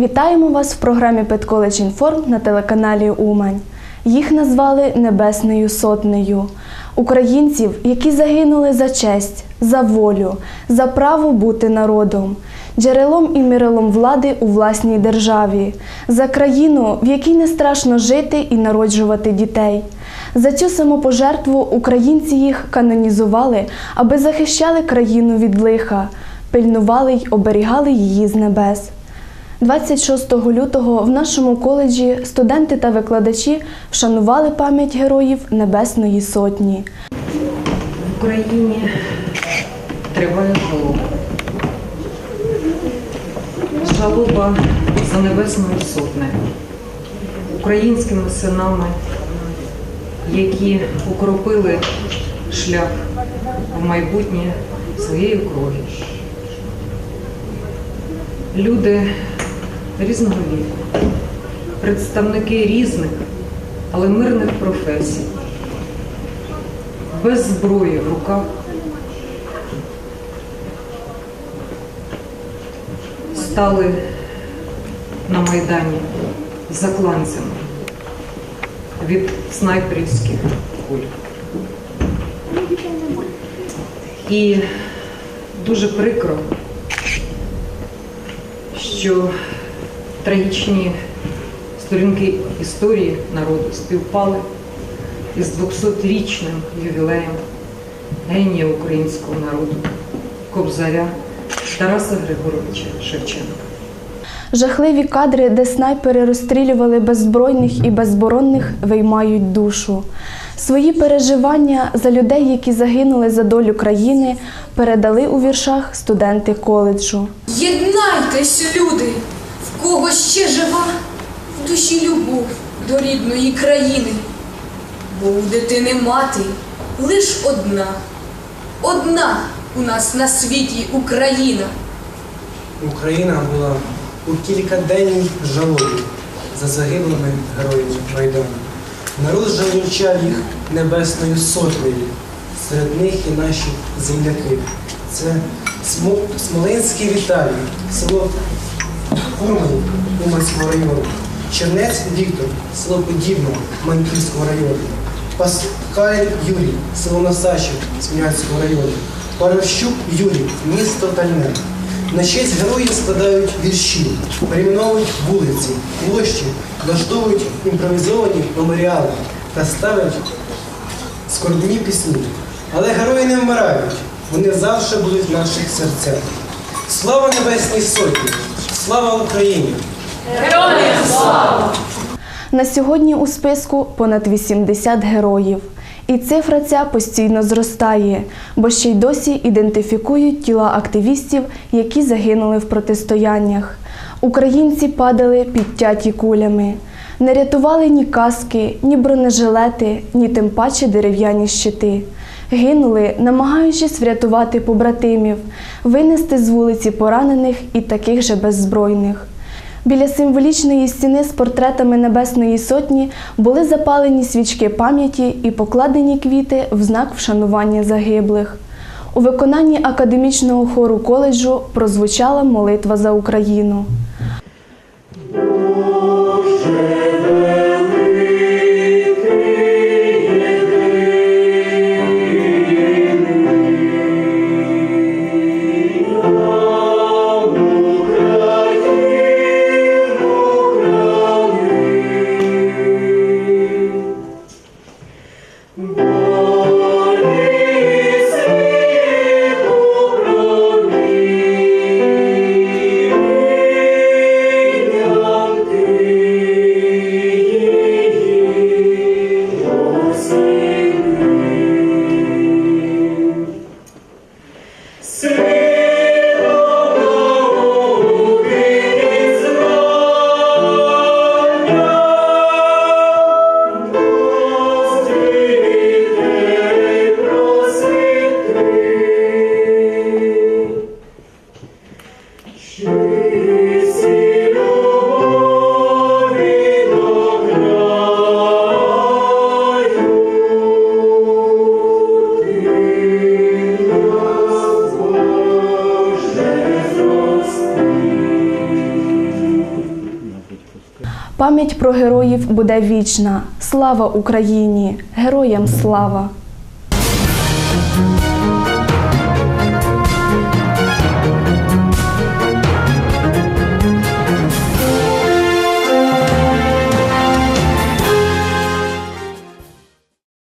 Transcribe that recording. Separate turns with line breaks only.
Вітаємо вас в програмі Педколедж Інформ на телеканалі Умань. Їх назвали Небесною Сотнею. Українців, які загинули за честь, за волю, за право бути народом, джерелом і мирилом влади у власній державі, за країну, в якій не страшно жити і народжувати дітей. За цю самопожертву українці їх канонізували, аби захищали країну від лиха, пильнували й оберігали її з небес. 26 лютого в нашому коледжі студенти та викладачі вшанували пам'ять героїв Небесної Сотні.
В Україні триває жалоба. Жалоба за небесною сотнею, українськими синами, які укропили шлях в майбутнє своєю кров'ю. Люди різного віку, представники різних, але мирних професій, без зброї в руках, стали на Майдані закланцями від снайперівських куль. І дуже прикро, що трагічні сторінки історії народу співпали із 200-річним ювілеєм генія українського народу Кобзаря Тараса Григоровича Шевченка.
Жахливі кадри, де снайпери розстрілювали беззбройних і безборонних, виймають душу. Свої переживання за людей, які загинули за долю країни, передали у віршах студенти коледжу.
Єднайтесь, люди, кого ще жива в душі любов до рідної країни. Бо у дитини мати лиш одна, одна у нас на світі Україна.
Україна була у кількаденній жалобі за загиблими героями Майдану. Народ жалючав їх небесною сотнею. Серед них і наші земляки. Це Смо- Смоленський Віталій, село Умань Уманського району, Чернець Віктор, село Подібне Маньківського району, Паскаль Юрій, село Насачів Смілянського району, Парощук Юрій, місто Тальне. На честь героїв складають вірші, перейменовують вулиці, площі, влаштовують імпровізовані меморіали та ставлять скорбні пісні. Але герої не вмирають, вони завжди будуть в наших серцях. Слава Небесній Сотні! Слава Україні! Героям!
На сьогодні у списку понад 80 героїв. І цифра ця постійно зростає, бо ще й досі ідентифікують тіла активістів, які загинули в протистояннях. Українці падали підтяті кулями. Не рятували ні каски, ні бронежилети, ні тим паче дерев'яні щити. Гинули, намагаючись врятувати побратимів, винести з вулиці поранених і таких же беззбройних. Біля символічної стіни з портретами Небесної Сотні були запалені свічки пам'яті і покладені квіти в знак вшанування загиблих. У виконанні академічного хору коледжу прозвучала молитва за Україну. Пам'ять про героїв буде вічна. Слава Україні! Героям слава!